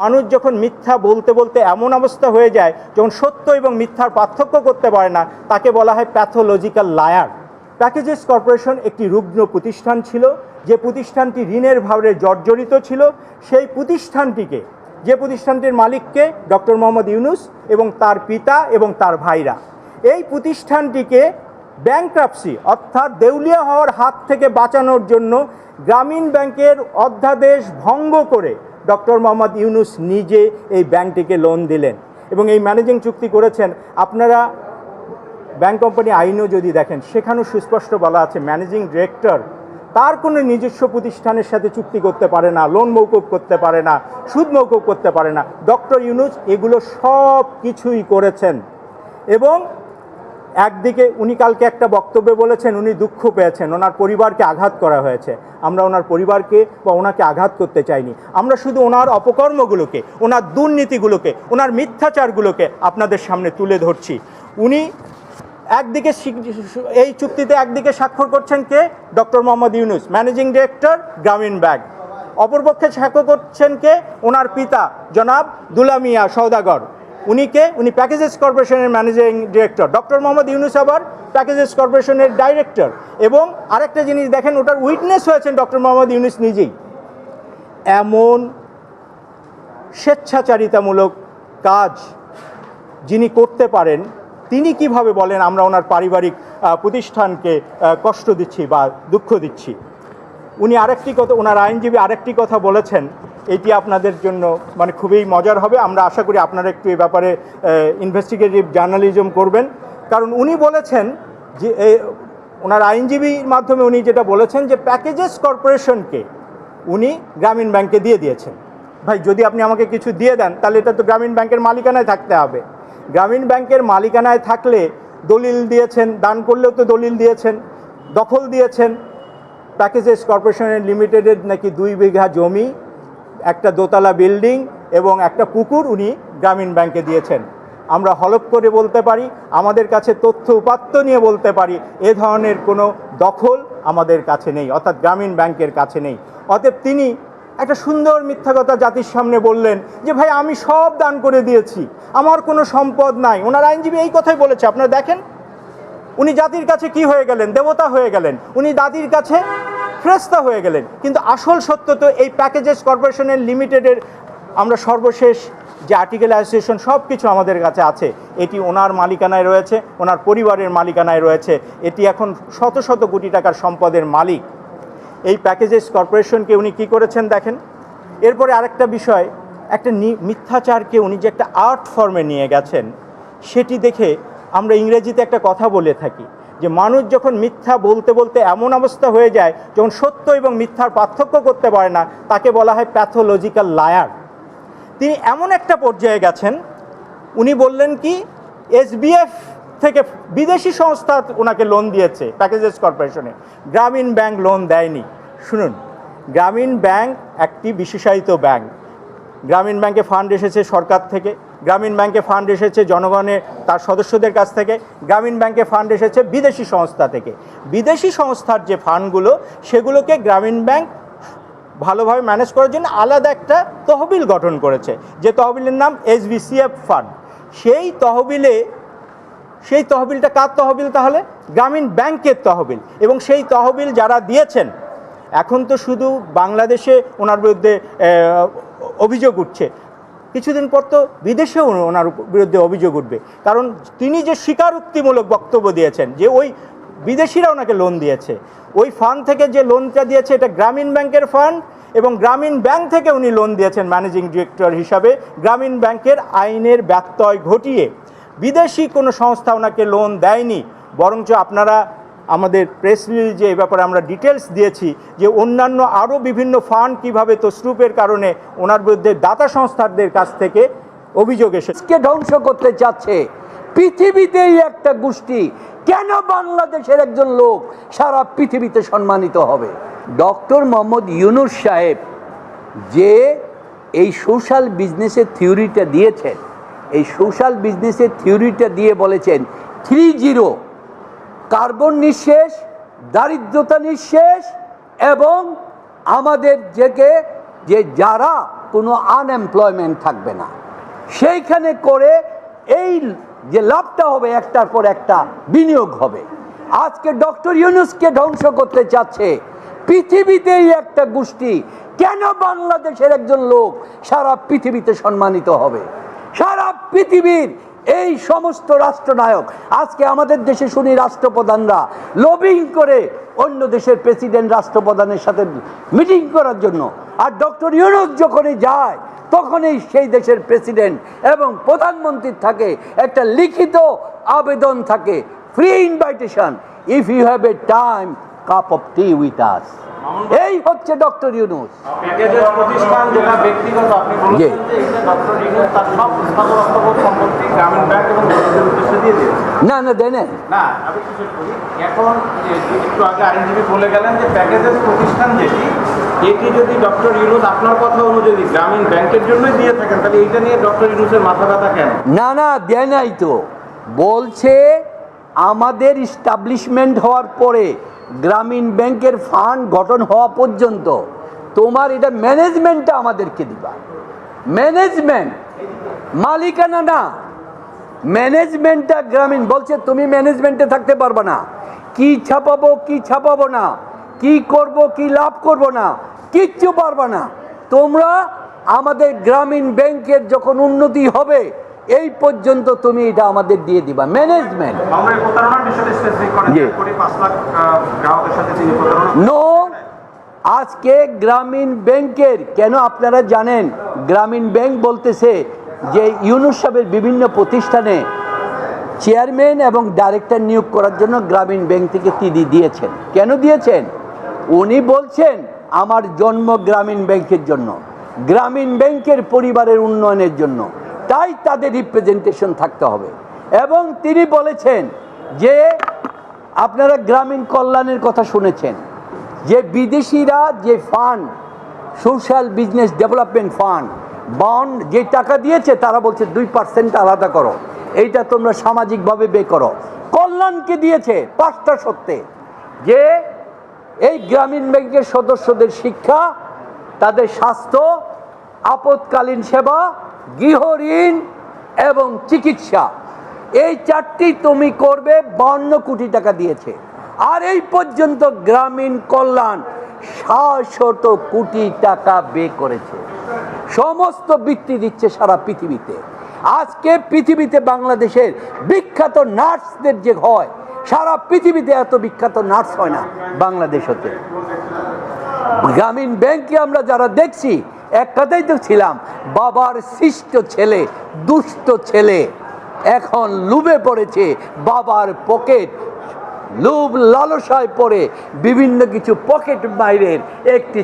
মানুষ যখন মিথ্যা বলতে বলতে এমন অবস্থা হয়ে যায়, যখন সত্য এবং মিথ্যার পার্থক্য করতে পারে না, তাকে বলা হয় প্যাথোলজিক্যাল লায়ার প্যাকেজেস কর্পোরেশন একটি রুগ্ন প্রতিষ্ঠান ছিল, যে প্রতিষ্ঠানটি ঋণের ভাবে জর্জরিত ছিল, সেই প্রতিষ্ঠানটিকে, যে প্রতিষ্ঠানটির মালিককে ডক্টর মোহাম্মদ ইউনুস এবং তার পিতা এবং তার ভাইরা। এই প্রতিষ্ঠানটিকে ব্যাংক্রাপসি অর্থাৎ দেউলিয়া হওয়ার হাত থেকে বাঁচানোর জন্য গ্রামীণ ব্যাংকের অধ্যাদেশ ভঙ্গ করে ডক্টর মোহাম্মদ ইউনুস নিজে এই ব্যাংকটিকে লোন দিলেন এবং এই ম্যানেজিং চুক্তি করেছেন। আপনারা ব্যাংক কোম্পানি আইনও যদি দেখেন, সেখানেও সুস্পষ্ট বলা আছে ম্যানেজিং ডিরেক্টর তার কোনো নিজস্ব প্রতিষ্ঠানের সাথে চুক্তি করতে পারে না লোন মৌকুব করতে পারে না, সুদ মৌকুব করতে পারে না। ডক্টর ইউনুস এগুলো সব কিছুই করেছেন এবং একদিকে উনি কালকে একটা বক্তব্যে বলেছেন, উনি দুঃখ পেয়েছেন, ওনার পরিবারকে আঘাত করা হয়েছে। আমরা ওনার পরিবারকে বা ওনাকে আঘাত করতে চাইনি। আমরা শুধু ওনার অপকর্মগুলোকে, ওনার দুর্নীতিগুলোকে, ওনার মিথ্যাচারগুলোকে আপনাদের সামনে তুলে ধরছি। উনি একদিকে এই চুক্তিতে একদিকে স্বাক্ষর করছেন কে? Doctor Muhammad Yunus, managing director Grameen bank. অপরপক্ষে স্বাক্ষর করছেন কে? ওনার পিতা, জনাব দুলামিয়া সৌদাগর উনি কে উনি প্যাকেজেস কর্পোরেশনের managing director doctor Muhammad Yunus আবার প্যাকেজেস কর্পোরেশনের ডাইরেক্টর এবং আরেকটা জিনিস দেখেন, ওটার উইটনেস হয়েছেন ডক্টর মোহাম্মদ ইউনুস নিজেই। এমন স্বেচ্ছাচারিতামূলক কাজ যিনি করতে পারেন, তিনি কীভাবে বলেন, আমরা ওনার পারিবারিক প্রতিষ্ঠানকে কষ্ট দিচ্ছি বা দুঃখ দিচ্ছি? উনি আরেকটি কথা ওনার আইনজীবী আরেকটি কথা বলেছেন। এটি আপনাদের জন্য মানে খুবই মজার হবে। আমরা আশা করি আপনারা একটু এই ব্যাপারে ইনভেস্টিগেটিভ জার্নালিজম করবেন। কারণ উনি বলেছেন যে এ, ওনার আইনজীবীর মাধ্যমে উনি যেটা বলেছেন যে প্যাকেজেস কর্পোরেশনকে উনি গ্রামীণ ব্যাংকে দিয়ে দিয়েছেন। ভাই যদি আপনি আমাকে কিছু দিয়ে দেন তাহলে এটা তো গ্রামীণ ব্যাংকের মালিকানায় থাকতে হবে। গ্রামীণ ব্যাংকের মালিকানায় থাকলে দলিল দিয়েছেন দান করলেও তো দলিল দিয়েছেন দখল দিয়েছেন। প্যাকেজেস কর্পোরেশনের লিমিটেডের নাকি দুই বিঘা জমি, একটা দোতলা বিল্ডিং এবং একটা পুকুর উনি গ্রামীণ ব্যাংকে দিয়েছেন। আমরা হলপ করে বলতে পারি, আমাদের কাছে তথ্য উপাত্ত নিয়ে বলতে পারি, এ ধরনের কোনো দখল আমাদের কাছে নেই, অর্থাৎ গ্রামীণ ব্যাংকের কাছে নেই। অতএব তিনি একটা সুন্দর মিথ্যা কথা জাতির সামনে বললেন যে, ভাই, আমি সব দান করে দিয়েছি, আমার কোনো সম্পদ নাই। ওনার আইনজীবী এই কথাই বলেছে, আপনারা দেখেন। উনি জাতির কাছে কি হয়ে গেলেন? দেবতা হয়ে গেলেন। উনি জাতির কাছে ফ্রেস্তা হয়ে গেলেন। কিন্তু আসল সত্য তো এই প্যাকেজেস কর্পোরেশনের লিমিটেডের আমরা সর্বশেষ যে আর্টিকেল অ্যাসোসিয়েশন সব কিছু আমাদের কাছে আছে, এটি ওনার মালিকানায় রয়েছে, ওনার পরিবারের মালিকানায় রয়েছে, এটি এখন শত শত কোটি টাকার সম্পদের মালিক। এই প্যাকেজেস কর্পোরেশনকে উনি কি করেছেন দেখেন? এরপরে আরেকটা বিষয়, একটা মিথ্যাচারকে উনি যে একটা আর্ট ফর্মে নিয়ে গেছেন, সেটি দেখে আমরা ইংরেজিতে একটা কথা বলে থাকি। যে মানুষ যখন মিথ্যা বলতে বলতে এমন অবস্থা হয়ে যায়, যখন সত্য এবং মিথ্যার পার্থক্য করতে পারে না, তাকে বলা হয় প্যাথোলজিক্যাল লায়ার তিনি এমন একটা পর্যায়ে গেছেন, উনি বললেন কি এসবিএফ থেকে বিদেশি সংস্থা ওনাকে লোন দিয়েছে প্যাকেজেস কর্পোরেশনে গ্রামীণ ব্যাংক লোন দেয়নি। শুনুন, গ্রামীণ ব্যাংক একটি বিশেষায়িত ব্যাংক। গ্রামীণ ব্যাংকে ফান্ড এসেছে সরকার থেকে। গ্রামীণ ব্যাংকে ফান্ড এসেছে, জনগণের, তার সদস্যদের কাছ থেকে। গ্রামীণ ব্যাংকে ফান্ড এসেছে বিদেশি সংস্থা থেকে। বিদেশি সংস্থার যে ফান্ডগুলো, সেগুলোকে গ্রামীণ ব্যাংক ভালোভাবে ম্যানেজ করার জন্য আলাদা একটা তহবিল গঠন করেছে, যে তহবিলের নাম এসবিসিএফ ফান্ড। সেই তহবিলে, সেই তহবিলটা কার তহবিল তাহলে? গ্রামীণ ব্যাংকের তহবিল। এবং সেই তহবিল যারা দিয়েছেন, এখন তো শুধু বাংলাদেশে ওনার বিরুদ্ধে অভিযোগ উঠছে। কিছুদিন পর তো বিদেশেও ওনার বিরুদ্ধে অভিযোগ উঠবে। কারণ তিনি যে স্বীকারোক্তিমূলক বক্তব্য দিয়েছেন, যে ওই বিদেশিরা ওনাকে লোন দিয়েছে, ওই ফান্ড থেকে যে লোনটা দিয়েছে এটা গ্রামীণ ব্যাংকের ফান্ড এবং গ্রামীণ ব্যাংক থেকে উনি লোন দিয়েছেন ম্যানেজিং ডিরেক্টর হিসাবে। গ্রামীণ ব্যাংকের আইনের ব্যত্যয় ঘটিয়ে বিদেশি কোনো সংস্থা ওনাকে লোন দেয়নি, বরঞ্চ আপনারা আমাদের প্রেস রিলিজে এই ব্যাপারে আমরা ডিটেলস দিয়েছি যে অন্যান্য আরও বিভিন্ন ফান্ড কীভাবে তসরুপের কারণে ওনার বিরুদ্ধে দাতা সংস্থাদের কাছ থেকে অভিযোগ এসেছে ধ্বংস করতে চাচ্ছে? পৃথিবীতেই একটা গোষ্ঠী। কেন বাংলাদেশের একজন লোক সারা পৃথিবীতে সম্মানিত হবে? ডক্টর মোহাম্মদ ইউনুস সাহেব যে এই সোশ্যাল বিজনেসের থিওরিটা দিয়েছেন, এই সোশ্যাল বিজনেসের থিওরিটা দিয়ে বলেছেন থ্রি জিরো কার্বন নিঃশেষ, দারিদ্রতা নিঃশেষ এবং আমাদের যেকে যে যারা কোনো আনএমপ্লয়মেন্ট থাকবে না, সেইখানে করে এই যে লাভটা হবে একটার পর একটা বিনিয়োগ হবে। আজকে ডক্টর ইউনুসকে ধ্বংস করতে চাচ্ছে, পৃথিবীতেই একটা গোষ্ঠী, কেন বাংলাদেশের একজন লোক সারা পৃথিবীতে সম্মানিত হবে? সারা পৃথিবীর এই সমস্ত রাষ্ট্রনায়ক, আজকে আমাদের দেশে শুনি রাষ্ট্রপ্রধানরা লবিং করে অন্য দেশের প্রেসিডেন্ট রাষ্ট্রপ্রধানের সাথে মিটিং করার জন্য। আর ডক্টর ইউনুস যখনই যায়, তখনই সেই দেশের প্রেসিডেন্ট এবং প্রধানমন্ত্রীর থাকে একটা লিখিত আবেদন থাকে free invitation if you have a time cup of tea with us এই হচ্ছে ডক্টর ইউনুস। না না দেয় নাই। না আমি একটু শেষ করি এখন একটু আগে আইনজীবী বলে গেলেন যে প্যাকেজের প্রতিষ্ঠান যেটি এটি যদি ডক্টর ইউনুস আপনার কথা অনুযায়ী গ্রামীণ ব্যাংকের জন্যই দিয়ে থাকেন তাহলে এইটা নিয়ে ডক্টর ইউনুসের মাথা ব্যথা কেন? না না দেয় নাই তো। বলছে আমাদের ইস্টাবলিশমেন্ট হওয়ার পরে গ্রামীণ ব্যাংকের ফান্ড গঠন হওয়া পর্যন্ত তোমার এটা ম্যানেজমেন্টটা আমাদেরকে দিবা। ম্যানেজমেন্ট মালিকানা না। ম্যানেজমেন্টটা গ্রামীণ, বলছে তুমি ম্যানেজমেন্টে থাকতে পারবে না। কি ছাপাবো কি ছাপাবো না। কি করব, কি লাভ করব না। কিচ্ছু পারবে না। তোমরা আমাদের গ্রামীণ ব্যাংকের যখন উন্নতি হবে এই পর্যন্ত তুমি এটা আমাদের দিয়ে দিবা। ম্যানেজমেন্ট নো আজকে গ্রামীণ ব্যাংকের কেন আপনারা জানেন গ্রামীণ ব্যাংক বলতেছে যে ইউনুস সাহেবের বিভিন্ন প্রতিষ্ঠানে চেয়ারম্যান এবং ডাইরেক্টর নিয়োগ করার জন্য গ্রামীণ ব্যাংক থেকে তিনি দিয়েছেন। কেন দিয়েছেন? উনি বলছেন আমার জন্ম গ্রামীণ ব্যাংকের জন্য। গ্রামীণ ব্যাংকের পরিবারের উন্নয়নের জন্য। তাই তাদের রিপ্রেজেন্টেশন থাকতে হবে। এবং তিনি বলেছেন যে, আপনারা গ্রামীণ কল্যাণের কথা শুনেছেন, যে বিদেশিরা যে fund social business development fund bond যে টাকা দিয়েছে, তারা বলছে দুই পার্সেন্ট আলাদা করো। এইটা তোমরা সামাজিকভাবে বে করো। কল্যাণকে দিয়েছে? পাঁচটা সত্যে। যে এই গ্রামীণ ব্যাংকের সদস্যদের শিক্ষা, তাদের স্বাস্থ্য আপৎকালীন সেবা গৃহ ঋণ এবং চিকিৎসা। এই চারটি তুমি করবে, বান্ন কোটি টাকা দিয়েছে। আর এই পর্যন্ত গ্রামীণ কল্যাণ শত কোটি টাকা বে করেছে। সমস্ত বৃত্তি দিচ্ছে সারা পৃথিবীতে। আজকে পৃথিবীতে বাংলাদেশের বিখ্যাত নার্সদের যে হয়, সারা পৃথিবীতে এত বিখ্যাত নার্স হয় না বাংলাদেশ হতে। গ্রামীণ ব্যাংকে আমরা যারা দেখছি এক কথাই তো ছিলাম। বাবার সৃষ্ট ছেলে, দুষ্ট ছেলে। এখন লুবে পড়েছে, বাবার পকেট। লুব লালসায় পড়ে, বিভিন্ন কিছু পকেট বাইরের একটি